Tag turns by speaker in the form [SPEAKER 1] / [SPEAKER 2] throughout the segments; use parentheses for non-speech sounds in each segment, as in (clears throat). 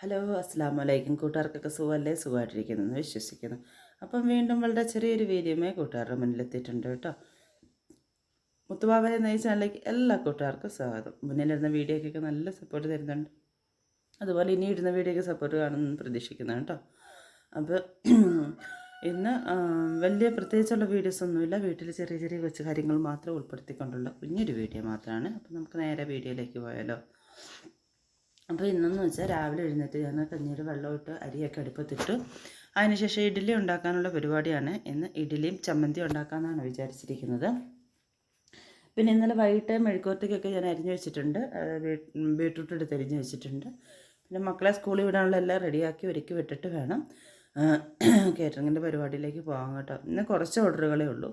[SPEAKER 1] Hello അസ്സാം വലൈക്കും കൂട്ടുകാർക്കൊക്കെ സുഖമല്ലേ? സുഖമായിട്ടിരിക്കുന്നു. എന്ന് വിശ്വസിക്കുന്നു. അപ്പം വീണ്ടും വളരെ ചെറിയൊരു വീഡിയോമേ കൂട്ടുകാരുടെ മുന്നിലെത്തിയിട്ടുണ്ട് കേട്ടോ. മുത്തുബാബയെ എന്ന ഈ ചാനലിലേക്ക് എല്ലാ കൂട്ടുകാർക്കും സ്വാഗതം. മുന്നിലിരുന്ന വീഡിയോക്കൊക്കെ നല്ല സപ്പോർട്ട് തരുന്നുണ്ട്. അതുപോലെ ഇനി ഇടുന്ന വീഡിയോക്ക് സപ്പോർട്ട് കാണുമെന്ന് പ്രതീക്ഷിക്കുന്നു കേട്ടോ. അപ്പോൾ ഇന്ന് വലിയ പ്രത്യേകിച്ചുള്ള വീഡിയോസ് ഒന്നുമില്ല. വീട്ടിൽ ചെറിയ ചെറിയ കൊച്ചു കാര്യങ്ങൾ മാത്രം ഉൾപ്പെടുത്തിക്കൊണ്ടുള്ള. കുഞ്ഞൊരു വീഡിയോ മാത്രമാണ്. അപ്പം നമുക്ക് നേരെ വീഡിയോയിലേക്ക് പോയാലോ. അപ്പോൾ ഇന്നെന്ന് വെച്ചാൽ രാവിലെ എഴുന്നേറ്റ് ഞാൻ കഞ്ഞീര് വെള്ളമിട്ട് അരിയൊക്കെ അടുപ്പത്തിട്ടു. അതിനുശേഷം ഇഡ്ഡലി ഉണ്ടാക്കാനുള്ള പരിപാടിയാണ്. ഇന്ന് ഇഡ്ഡലിയും ചമ്മന്തി ഉണ്ടാക്കാമെന്നാണ് വിചാരിച്ചിരിക്കുന്നത്. പിന്നെ ഇന്നലെ വൈകിട്ട് മെഴുക്കോർത്തേക്കൊക്കെ ഞാൻ അരിഞ്ഞു വെച്ചിട്ടുണ്ട്. ബീട്രൂട്ട് എടുത്ത് അരിഞ്ഞു വെച്ചിട്ടുണ്ട്. പിന്നെ മക്കളെ സ്കൂളിൽ വിടാനുള്ള എല്ലാം റെഡിയാക്കി ഒരുക്കി വിട്ടിട്ട് വേണം കേറ്ററിങ്ങിന്റെ പരിപാടിയിലേക്ക് പോകാൻ കേട്ടോ. ഇന്ന് കുറച്ച് ഓർഡറുകളേ ഉള്ളൂ.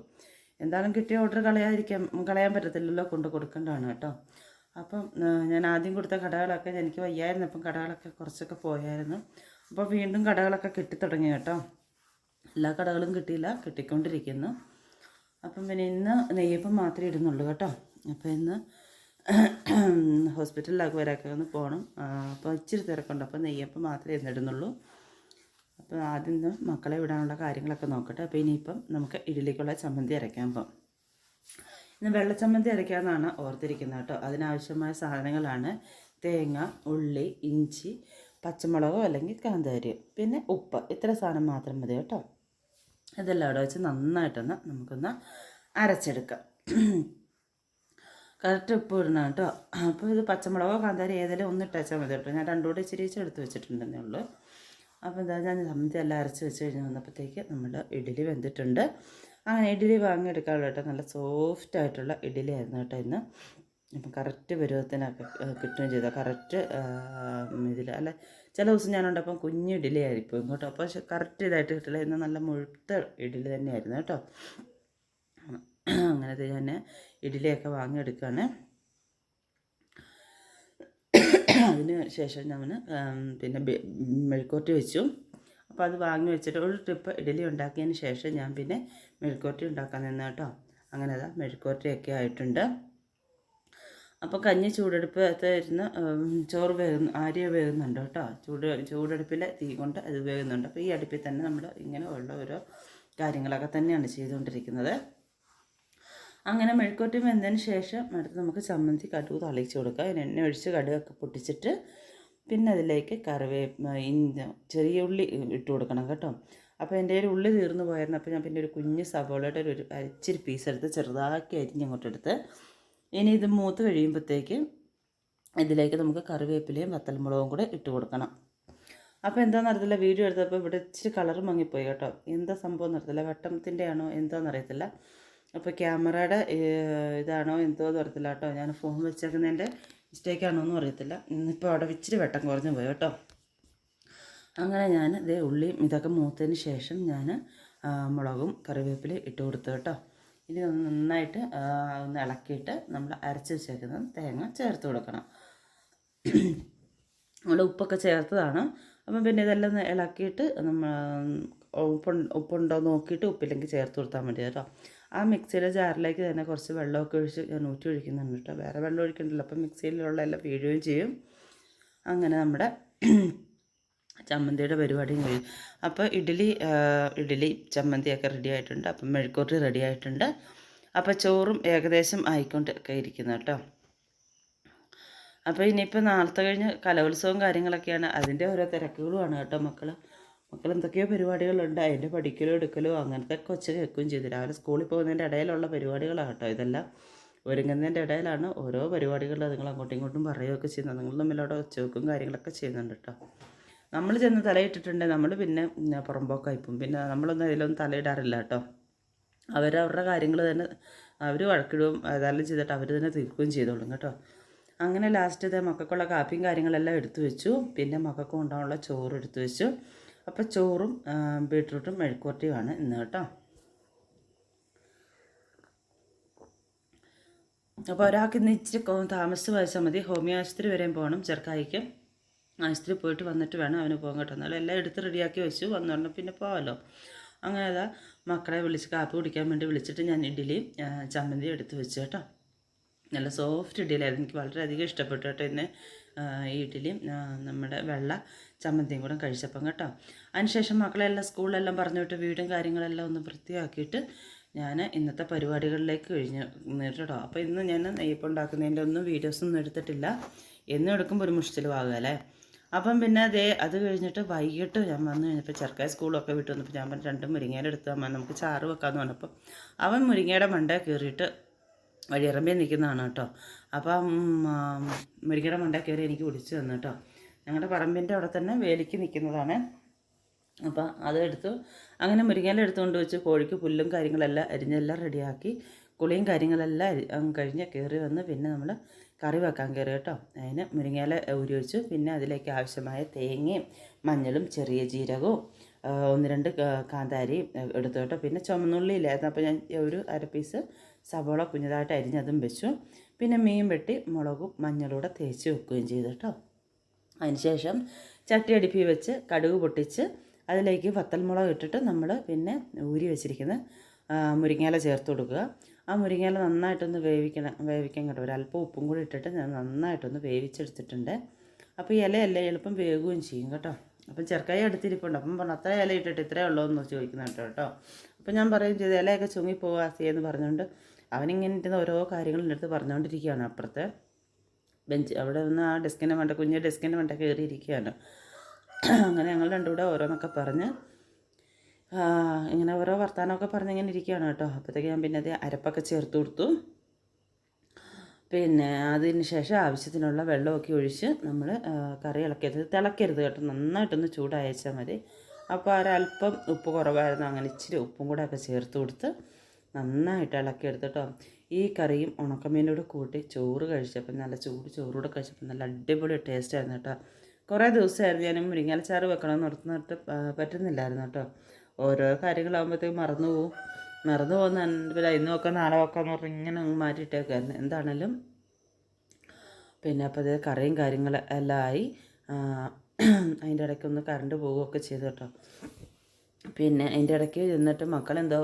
[SPEAKER 1] എന്തായാലും കിട്ടിയ ഓർഡർ കളയാതിരിക്കാൻ കളയാൻ പറ്റത്തില്ലല്ലോ കൊണ്ട് കൊടുക്കേണ്ടതാണ് കേട്ടോ. അപ്പം ഞാൻ ആദ്യം കൊടുത്ത കടകളൊക്കെ എനിക്ക് വയ്യായിരുന്നു. അപ്പം കടകളൊക്കെ കുറച്ചൊക്കെ പോയായിരുന്നു. അപ്പോൾ വീണ്ടും കടകളൊക്കെ കിട്ടിത്തുടങ്ങി കേട്ടോ. എല്ലാ കടകളും കിട്ടിയില്ല. കിട്ടിക്കൊണ്ടിരിക്കുന്നു. അപ്പം പിന്നെ ഇന്ന് നെയ്യപ്പം മാത്രമേ ഇടുന്നുള്ളൂ കേട്ടോ. അപ്പോൾ ഇന്ന് (clears throat) ഹോസ്പിറ്റലിലൊക്കെ വരെയൊക്കെ ഒന്ന് പോകണം. അപ്പോൾ ഇച്ചിരി തിരക്കുണ്ട്. അപ്പോൾ നെയ്യപ്പം മാത്രമേ ഇന്നിടുന്നുള്ളൂ അപ്പോൾ ആദ്യം മക്കളെ വിടാനുള്ള കാര്യങ്ങളൊക്കെ നോക്കട്ടെ. അപ്പോൾ ഇനിയിപ്പം നമുക്ക് ഇഡലിക്കുള്ള ചമ്മന്തി അരയ്ക്കാൻ പോകാം ഇന്ന് വെള്ളച്ചമ്മന്തി അരയ്ക്കാമെന്നാണ് ഓർത്തിരിക്കുന്നത് കേട്ടോ. അതിനാവശ്യമായ സാധനങ്ങളാണ് തേങ്ങ ഉള്ളി ഇഞ്ചി പച്ചമുളകോ അല്ലെങ്കിൽ കാന്താരി പിന്നെ ഉപ്പ്. ഇത്ര സാധനം മാത്രം മതി കേട്ടോ. ഇതെല്ലാം അവിടെ വെച്ച് നന്നായിട്ടൊന്ന് നമുക്കൊന്ന് അരച്ചെടുക്കാം. കറക്റ്റ് ഉപ്പ് ഇടണം കേട്ടോ. അപ്പോൾ ഇത് പച്ചമുളകോ കാന്താരി ഏതെങ്കിലും ഒന്ന് ഇട്ടാച്ചാൽ മതി കേട്ടോ. ഞാൻ രണ്ടും കൂടെ ഇച്ചിരി ഇച്ചിരി എടുത്ത് വെച്ചിട്ടുണ്ടെന്നേ ഉള്ളൂ. അപ്പോൾ എന്താ ഞാൻ ചമ്മന്തി എല്ലാം അരച്ച് വെച്ച് കഴിഞ്ഞ് വന്നപ്പോഴത്തേക്ക് നമ്മൾ ഇഡ്ഡലി വെന്തിട്ടുണ്ട്. അങ്ങനെ ഇഡ്ഡലി വാങ്ങിയെടുക്കാമല്ലോ കേട്ടോ. നല്ല സോഫ്റ്റ് ആയിട്ടുള്ള ഇഡ്ഡലി ആയിരുന്നു കേട്ടോ ഇന്ന്. അപ്പം കറക്റ്റ് പരുവത്തിനൊക്കെ കിട്ടുകയും ചെയ്താൽ കറക്റ്റ് ഇതിൽ അല്ല ചില ദിവസം ഞാനുണ്ടപ്പം കുഞ്ഞ് ഇഡ്ഡലി ആയിരിക്കും കേട്ടോ. അപ്പോൾ പക്ഷെ കറക്റ്റ് ഇതായിട്ട് കിട്ടില്ല. ഇന്ന് നല്ല മുഴുത്ത ഇഡ്ഡലി തന്നെയായിരുന്നു കേട്ടോ. അങ്ങനത്തെ ഞാൻ ഇഡ്ഡലിയൊക്കെ വാങ്ങിയെടുക്കുകയാണ് അതിന് ശേഷം ഞാൻ പിന്നെ മെഴുക്കോട്ടി വെച്ചു. അപ്പോൾ അത് വാങ്ങി വെച്ചിട്ട് ഒരു ട്രിപ്പ് ഇഡലി ഉണ്ടാക്കിയതിന് ശേഷം ഞാൻ പിന്നെ മെഴുക്കോട്ടി ഉണ്ടാക്കാൻ നിന്ന് കേട്ടോ. അങ്ങനെ അതാ മെഴുക്കോട്ടിയൊക്കെ ആയിട്ടുണ്ട്. അപ്പോൾ കഞ്ഞി ചൂടെടുപ്പത്ത് ഇരുന്ന് ഉം, ചോറ് വേകുന്നു ആര്യ വേകുന്നുണ്ട് കേട്ടോ. ചൂട് ചൂടെടുപ്പിലെ തീ കൊണ്ട് അത് വേകുന്നുണ്ട് അപ്പോൾ ഈ അടുപ്പിൽ തന്നെ നമ്മൾ ഇങ്ങനെ ഉള്ള ഓരോ കാര്യങ്ങളൊക്കെ തന്നെയാണ് ചെയ്തുകൊണ്ടിരിക്കുന്നത്. അങ്ങനെ മെഴുക്കോട്ടി വെന്തതിന് ശേഷം അടുത്ത് നമുക്ക് ചമ്മന്തി കടുക് തളിച്ച് കൊടുക്കുക അതിന് എണ്ണ ഒഴിച്ച് കടുകൊക്കെ പൊട്ടിച്ചിട്ട് പിന്നെ അതിലേക്ക് കറിവേ ചെറിയ ഉള്ളി ഇട്ട് കൊടുക്കണം കേട്ടോ. അപ്പോൾ എന്റെ ഒരു ഉള്ളി തീർന്നു പോയായിരുന്നു. അപ്പോൾ ഞാൻ പിന്നെ ഒരു കുഞ്ഞ് സവോളയുടെ ഒരു അരച്ചിരി പീസ് എടുത്ത് ചെറുതാക്കി അരിഞ്ഞ് അങ്ങോട്ട് എടുത്ത് ഇനി ഇത് മൂത്ത് കഴിയുമ്പോഴത്തേക്ക് ഇതിലേക്ക് നമുക്ക് കറിവേപ്പിലയും വത്തൽമുളകും കൂടെ ഇട്ട് കൊടുക്കണം. അപ്പോൾ എന്താണെന്ന് അറിയത്തില്ല വീഡിയോ എടുത്തപ്പോൾ ഇവിടെ ഇച്ചിരി കളർ മങ്ങിപ്പോയി കേട്ടോ. എന്താ സംഭവം എന്നറിയത്തില്ല വട്ടത്തിന്റെ ആണോ എന്താണെന്ന് അറിയത്തില്ല. അപ്പോൾ ക്യാമറയുടെ ഇതാണോ എന്തോ എന്ന് അറിയത്തില്ല കേട്ടോ. ഞാൻ ഫോൺ വെച്ചേക്കുന്നതിന്റെ മിസ്റ്റേക്ക് ആണോ എന്നും അറിയത്തില്ല. ഇന്നിപ്പോൾ അവിടെ ഇച്ചിരി വെട്ടം കുറഞ്ഞു പോയി കേട്ടോ. അങ്ങനെ ഞാൻ ഇതേ ഉള്ളിയും ഇതൊക്കെ മൂത്തതിന് ശേഷം ഞാൻ മുളകും കറിവേപ്പില ഇട്ട് കൊടുത്തു കേട്ടോ. ഇനി ഒന്ന് നന്നായിട്ട് ഒന്ന് ഇളക്കിയിട്ട് നമ്മൾ അരച്ച് വെച്ചേക്കുന്ന തേങ്ങ ചേർത്ത് കൊടുക്കണം. നമ്മൾ ഉപ്പൊക്കെ ചേർത്തതാണ്. അപ്പം പിന്നെ ഇതെല്ലാം ഇളക്കിയിട്ട് നമ്മൾ ഉപ്പ് ഉപ്പുണ്ടോ നോക്കിയിട്ട് ഉപ്പില്ലെങ്കിൽ ചേർത്ത് കൊടുത്താൽ മതി കേട്ടോ. ആ മിക്സിയിലെ ജാറിലേക്ക് തന്നെ കുറച്ച് വെള്ളമൊക്കെ ഒഴിച്ച് ഞാൻ ഊറ്റി ഒഴിക്കുന്നുണ്ട് കേട്ടോ. വേറെ വെള്ളം ഒഴിക്കണ്ടല്ലോ. അപ്പം മിക്സിയിലുള്ള എല്ലാം വീഴുകയും ചെയ്യും. അങ്ങനെ നമ്മുടെ ചമ്മന്തിയുടെ പരിപാടിയും കഴിയും അപ്പോൾ ഇഡ്ഡലി ഇഡ്ഡലി ചമ്മന്തിയൊക്കെ റെഡി ആയിട്ടുണ്ട്. അപ്പം മെഴുക്കൂറി റെഡി ആയിട്ടുണ്ട്. അപ്പോൾ ചോറും ഏകദേശം ആയിക്കൊണ്ടൊക്കെ ഇരിക്കുന്നു കേട്ടോ. അപ്പോൾ ഇനിയിപ്പോൾ നാളത്തെ കഴിഞ്ഞ് കലോത്സവം കാര്യങ്ങളൊക്കെയാണ്. അതിന്റെ ഓരോ തിരക്കുകളുമാണ് കേട്ടോ മക്കൾ മക്കൾ എന്തൊക്കെയോ പരിപാടികളുണ്ട്. അതിന്റെ പഠിക്കലോ എടുക്കലോ അങ്ങനത്തെ കൊച്ച കേൾക്കുകയും ചെയ്തു. രാവിലെ സ്കൂളിൽ പോകുന്നതിന്റെ ഇടയിലുള്ള പരിപാടികളാണ് കേട്ടോ ഇതെല്ലാം. ഒരുങ്ങുന്നതിന്റെ ഇടയിലാണ് ഓരോ പരിപാടികൾ നിങ്ങൾ അങ്ങോട്ടും ഇങ്ങോട്ടും പറയുകയൊക്കെ ചെയ്യുന്നത്. നിങ്ങൾ തമ്മിലവിടെ ഒച്ചവെക്കും കാര്യങ്ങളൊക്കെ ചെയ്യുന്നുണ്ട് കേട്ടോ. നമ്മൾ ചെന്ന് തലയിട്ടിട്ടുണ്ടെങ്കിൽ നമ്മൾ പിന്നെ പുറമ്പോക്കായിപ്പും പിന്നെ നമ്മളൊന്നും അതിലൊന്നും തലയിടാറില്ല കേട്ടോ. അവരവരുടെ കാര്യങ്ങൾ തന്നെ അവർ വഴക്കിടുകയും അതെല്ലാം ചെയ്തിട്ട് അവർ തന്നെ തീർക്കുകയും ചെയ്തോളും കേട്ടോ. അങ്ങനെ ലാസ്റ്റ് ഇതേ മക്കൾക്കുള്ള കാപ്പിയും കാര്യങ്ങളെല്ലാം എടുത്തു വെച്ചു. പിന്നെ മക്കൾക്ക് ഉണ്ടാവാനുള്ള ചോറ് എടുത്തു വെച്ചു. അപ്പോൾ ചോറും ബീട്രൂട്ടും മെഴുക്കുവരട്ടിയുമാണ് ഇന്ന് കേട്ടോ. അപ്പോൾ ഒരാൾക്ക് ഇന്ന് ഇച്ചിരി താമസിച്ച് വായിച്ചാൽ മതി. ഹോമിയോ ആശുപത്രി വരെയും പോകണം ചെറുക്കായിക്ക്. ആശുപത്രി പോയിട്ട് വന്നിട്ട് വേണം അവന് പോകാൻ കേട്ടോ. എന്നാലും എല്ലാം എടുത്ത് റെഡിയാക്കി വെച്ചു. വന്നോണ്ട് പിന്നെ പോകാമല്ലോ അങ്ങനെ അതാ മക്കളെ വിളിച്ച് കാപ്പി കുടിക്കാൻ വേണ്ടി വിളിച്ചിട്ട് ഞാൻ ഇഡ്ഡലിയും ചമ്മന്തിയും എടുത്ത് വെച്ചു കേട്ടോ. നല്ല സോഫ്റ്റ് ഇഡ്ഡലിയായിരുന്നു. എനിക്ക് വളരെയധികം ഇഷ്ടപ്പെട്ടു കേട്ടോ ഇന്ന് ഈ ഇഡ്ഡലിയും നമ്മുടെ വെള്ള ചമ്മന്തിയും കൂടെ കഴിച്ചപ്പം കേട്ടോ. അതിനുശേഷം മക്കളെല്ലാം സ്കൂളിലെല്ലാം പറഞ്ഞു വിട്ട് വീടും കാര്യങ്ങളെല്ലാം ഒന്ന് വൃത്തിയാക്കിയിട്ട് ഞാൻ ഇന്നത്തെ പരിപാടികളിലേക്ക് കഴിഞ്ഞു കേട്ടോ അപ്പോൾ ഇന്ന് ഞാൻ നെയ്യപ്പം ഉണ്ടാക്കുന്നതിന്റെ ഒന്നും വീഡിയോസൊന്നും എടുത്തിട്ടില്ല. എന്നും എടുക്കുമ്പോൾ ഒരു മുഷിച്ചിലുമാകുക അല്ലേ? അപ്പം പിന്നെ അതേ അത് കഴിഞ്ഞിട്ട് വൈകിട്ട് ഞാൻ വന്നു കഴിഞ്ഞപ്പോൾ ചെറുക്കായ സ്കൂളൊക്കെ വിട്ട് വന്നപ്പോൾ ഞാൻ പറഞ്ഞു രണ്ടും മുരിങ്ങയുടെ എടുത്ത് അമ്മ നമുക്ക് ചാറ് വെക്കാമെന്ന് പറഞ്ഞപ്പോൾ അവൻ മുരിങ്ങയുടെ മണ്ടേ കയറിയിട്ട് വഴിയിറമ്പേ നിൽക്കുന്നതാണ് കേട്ടോ. അപ്പം മുരിങ്ങയുടെ മണ്ടേ കയറി എനിക്ക് വിളിച്ചു തന്നു കേട്ടോ. ഞങ്ങളുടെ പറമ്പിന്റെ അവിടെ തന്നെ വേലിക്ക് നിൽക്കുന്നതാണ് അപ്പോൾ അത് എടുത്തു അങ്ങനെ മുരിങ്ങയില എടുത്തുകൊണ്ട് വെച്ച് കോഴിക്ക് പുല്ലും കാര്യങ്ങളെല്ലാം അരിഞ്ഞെല്ലാം റെഡിയാക്കി. കുളിയും കാര്യങ്ങളെല്ലാം കഴിഞ്ഞ് കയറി വന്ന് പിന്നെ നമ്മൾ കറി വെക്കാൻ കയറി കേട്ടോ. അതിന് മുരിങ്ങയില ഊരി വെച്ചു പിന്നെ അതിലേക്ക് ആവശ്യമായ തേങ്ങയും മഞ്ഞളും ചെറിയ ജീരകവും ഒന്ന് രണ്ട് കാന്താരിയും എടുത്തു കേട്ടോ. പിന്നെ ചുമന്നുള്ളി ഇല്ലായിരുന്നു. അപ്പോൾ ഞാൻ ഒരു അര പീസ് സവോള കുഞ്ഞതായിട്ട് അരിഞ്ഞതും വെച്ചു. പിന്നെ മീൻ വെട്ടി മുളകും മഞ്ഞളും കൂടെ തേച്ച് വെക്കുകയും ചെയ്തു കേട്ടോ. അതിനുശേഷം ചട്ടി അടുപ്പി വെച്ച് കടുക് പൊട്ടിച്ച് അതിലേക്ക് വത്തൽമുളക് ഇട്ടിട്ട് നമ്മൾ പിന്നെ ഊരി വെച്ചിരിക്കുന്ന മുരിങ്ങയില ചേർത്ത് കൊടുക്കുക. ആ മുരിങ്ങയില നന്നായിട്ടൊന്ന് വേവിക്കണം വേവിക്കാൻ കേട്ടോ. ഒരു അല്പം ഉപ്പും കൂടി ഇട്ടിട്ട് ഞാൻ നന്നായിട്ടൊന്ന് വേവിച്ചെടുത്തിട്ടുണ്ട്. അപ്പോൾ ഇലയല്ല എളുപ്പം വേകുകയും ചെയ്യും കേട്ടോ. അപ്പം ചെറുക്കായി എടുത്തിരിപ്പുണ്ട് അപ്പം പറഞ്ഞു അത്ര ഇല ഇട്ടിട്ട് ഇത്രയേ ഉള്ളൂ എന്ന് ചോദിക്കുന്നുണ്ട് കേട്ടോ. അപ്പം ഞാൻ പറയുകയും ചെയ്തു ഇലയൊക്കെ ചുങ്ങി പോവാ എന്ന് പറഞ്ഞുകൊണ്ട് അവനിങ്ങനെ ഇരുന്ന് ഓരോ കാര്യങ്ങളും എടുത്ത് പറഞ്ഞുകൊണ്ടിരിക്കുകയാണ് അപ്പുറത്തെ. ബെഞ്ച് അവിടെ നിന്ന് ആ ഡെസ്കിന്റെ മണ്ട കുഞ്ഞ് ഡെസ്കിന്റെ മണ്ട കയറിയിരിക്കുകയാണ്. അങ്ങനെ ഞങ്ങൾ രണ്ടുകൂടെ ഓരോന്നൊക്കെ പറഞ്ഞ് ഇങ്ങനെ ഓരോ വർത്തമാനമൊക്കെ പറഞ്ഞ് ഇങ്ങനെ ഇരിക്കുകയാണ് കേട്ടോ. അപ്പോഴത്തേക്ക് ഞാൻ പിന്നെ അത് അരപ്പൊക്കെ ചേർത്ത് കൊടുത്തു. പിന്നെ അതിന് ശേഷം ആവശ്യത്തിനുള്ള വെള്ളമൊക്കെ ഒഴിച്ച് നമ്മൾ കറി ഇളക്കരുത് തിളക്കരുത് കേട്ടോ. നന്നായിട്ടൊന്ന് ചൂടായച്ചാൽ മതി. അപ്പോൾ ഒരല്പം ഉപ്പ് കുറവായിരുന്നു. അങ്ങനെ ഇച്ചിരി ഉപ്പും കൂടെ ഒക്കെ ചേർത്ത് കൊടുത്ത് നന്നായിട്ട് ഇളക്കി എടുത്തിട്ടോ ഈ കറിയും ഉണക്കമീനോട് കൂട്ടി ചോറ് കഴിച്ചപ്പോൾ നല്ല ചൂട് ചോറൂടെ കഴിച്ചപ്പോൾ നല്ല അടിപൊളി ടേസ്റ്റ് ആയിരുന്നു കേട്ടോ. കുറേ ദിവസമായിരുന്നു ഞാൻ മുരിങ്ങാലച്ചാറ് വെക്കണമെന്ന് ഓർത്തിട്ട് പറ്റുന്നില്ലായിരുന്നു കേട്ടോ. ഓരോ കാര്യങ്ങളാകുമ്പോഴത്തേക്കും മറന്നു പോവും. മറന്നു പോകുന്ന ഇന്ന് വെക്കാം നാളെ വെക്കാന്ന് പറഞ്ഞ് ഇങ്ങനെ അങ്ങ് മാറ്റിയിട്ടേക്കായിരുന്നു എന്താണേലും. പിന്നെ അപ്പോൾ അത് കറിയും കാര്യങ്ങൾ എല്ലാം ആയി. അതിന്റെ അതിന്റെ ഇടയ്ക്കൊന്ന് കറണ്ട് പോവുകയൊക്കെ ചെയ്തു കേട്ടോ. പിന്നെ അതിന്റെ ഇടയ്ക്ക് ചെന്നിട്ട് മക്കളെന്തോ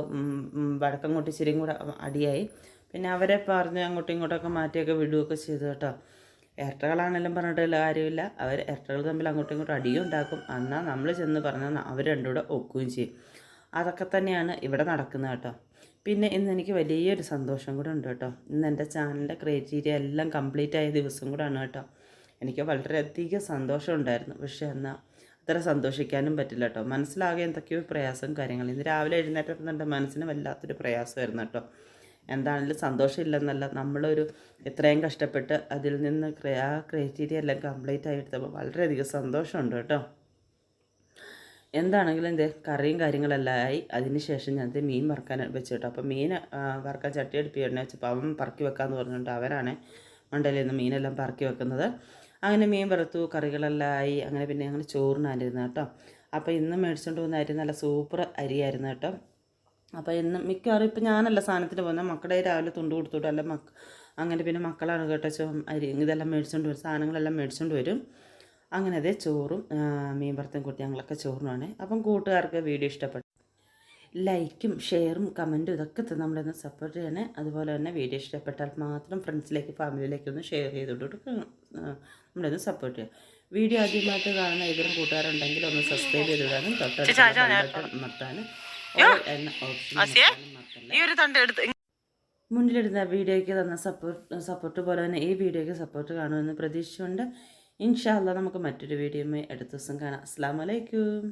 [SPEAKER 1] വടക്കം കൂട്ടി ഇച്ചിരിയും കൂടെ അടിയായി. പിന്നെ അവരെ പറഞ്ഞ് അങ്ങോട്ടും ഇങ്ങോട്ടൊക്കെ മാറ്റിയൊക്കെ വിടുകയൊക്കെ ചെയ്തു കേട്ടോ. ഇരട്ടകളാണെങ്കിലും പറഞ്ഞിട്ട് കാര്യമില്ല. അവർ ഇരട്ടകൾ തമ്മിൽ അങ്ങോട്ടും ഇങ്ങോട്ടും അടിയും ഉണ്ടാക്കും. എന്നാൽ നമ്മൾ ചെന്ന് പറഞ്ഞാൽ അവർ രണ്ടും കൂടെ ഒക്കുകയും ചെയ്യും. അതൊക്കെ തന്നെയാണ് ഇവിടെ നടക്കുന്നത് കേട്ടോ. പിന്നെ ഇന്ന് എനിക്ക് വലിയൊരു സന്തോഷം കൂടെ ഉണ്ട് കേട്ടോ. ഇന്ന് എന്റെ ചാനലിന്റെ ക്രൈറ്റീരിയ എല്ലാം കംപ്ലീറ്റ് ആയ ദിവസം കൂടെയാണ് കേട്ടോ. എനിക്ക് വളരെയധികം സന്തോഷം ഉണ്ടായിരുന്നു. പക്ഷേ എന്നാൽ അത്ര സന്തോഷിക്കാനും പറ്റില്ല കേട്ടോ. മനസ്സിലാകെ എന്തൊക്കെയോ പ്രയാസം കാര്യങ്ങളും ഇന്ന് രാവിലെ എഴുന്നേറ്റപ്പോൾ എന്റെ മനസ്സിന് വല്ലാത്തൊരു പ്രയാസമായിരുന്നു കേട്ടോ. എന്താണെങ്കിലും സന്തോഷമില്ലെന്നല്ല. നമ്മളൊരു എത്രയും കഷ്ടപ്പെട്ട് അതിൽ നിന്ന് ആ ക്രൈറ്റീരിയ എല്ലാം കംപ്ലീറ്റ് ആയി എടുത്തപ്പോൾ വളരെയധികം സന്തോഷമുണ്ട് കേട്ടോ. എന്താണെങ്കിലും ഇത് കറിയും കാര്യങ്ങളെല്ലാം ആയി. അതിന് ശേഷം ഞാൻ മീൻ വറുക്കാൻ വെച്ചു കേട്ടോ. അപ്പോൾ മീൻ വറക്കാൻ ചട്ടി അടുപ്പി എണ്ണ വെച്ചപ്പോൾ അവൻ പറക്കി വെക്കാമെന്ന് പറഞ്ഞുകൊണ്ട് അവരാണ് മണ്ടയിൽ നിന്ന് മീനെല്ലാം പറക്കി വെക്കുന്നത്. അങ്ങനെ മീൻ വറുത്തു കറികളെല്ലാം ആയി. അങ്ങനെ പിന്നെ ഞങ്ങൾ ചോറിനായിരുന്നു കേട്ടോ. അപ്പോൾ ഇന്ന് മേടിച്ചുകൊണ്ട് പോകുന്ന അരി നല്ല സൂപ്പർ അരിയായിരുന്നു കേട്ടോ. അപ്പോൾ ഇന്ന് മിക്കവാറും ഇപ്പം ഞാനല്ല സാധനത്തിന് പോകുന്നത് മക്കളെ രാവിലെ തുണ്ട് കൊടുത്തുവിടും. അല്ല മക്ക അങ്ങനെ പിന്നെ മക്കളാണ് കേട്ടോ ചോ അരി ഇതെല്ലാം മേടിച്ചുകൊണ്ട് വരും. സാധനങ്ങളെല്ലാം മേടിച്ചുകൊണ്ട് വരും. അങ്ങനെ അതേ ചോറും മീൻ വറുത്തും കൂട്ടി ഞങ്ങളൊക്കെ ചോറിനാണ്. അപ്പം കൂട്ടുകാർക്ക് വീഡിയോ ഇഷ്ടപ്പെട്ടു ലൈക്കും ഷെയറും കമന്റും ഇതൊക്കെ തന്നെ നമ്മളൊന്ന് സപ്പോർട്ട് ചെയ്യണേ. അതുപോലെ തന്നെ വീഡിയോ ഇഷ്ടപ്പെട്ടാൽ മാത്രം ഫ്രണ്ട്സിലേക്ക് ഫാമിലിയിലേക്ക് ഒന്ന് ഷെയർ ചെയ്തോട്ട് നമ്മളെ ഒന്ന് സപ്പോർട്ട് ചെയ്യുക വീഡിയോ ആദ്യമായിട്ട് കാണുന്ന ഇവരും കൂട്ടുകാരുണ്ടെങ്കിൽ ഒന്ന് സബ്സ്ക്രൈബ് ചെയ്തിടാനും തൊട്ടടുത്ത് മറക്കല്ല
[SPEAKER 2] ഈ ഒരു തണ്ട് എടുത്ത്
[SPEAKER 1] മുന്നിലിടുന്ന വീഡിയോയ്ക്ക് തന്ന സപ്പോർട്ട് സപ്പോർട്ട് പോലെ തന്നെ ഈ വീഡിയോയ്ക്ക് സപ്പോർട്ട് കാണുമെന്ന് പ്രതീക്ഷിച്ചുകൊണ്ട് ഇൻഷാല്ല നമുക്ക് മറ്റൊരു വീഡിയോയുമായി അടുത്ത ദിവസം കാണാം. അസ്സാം വലൈക്കും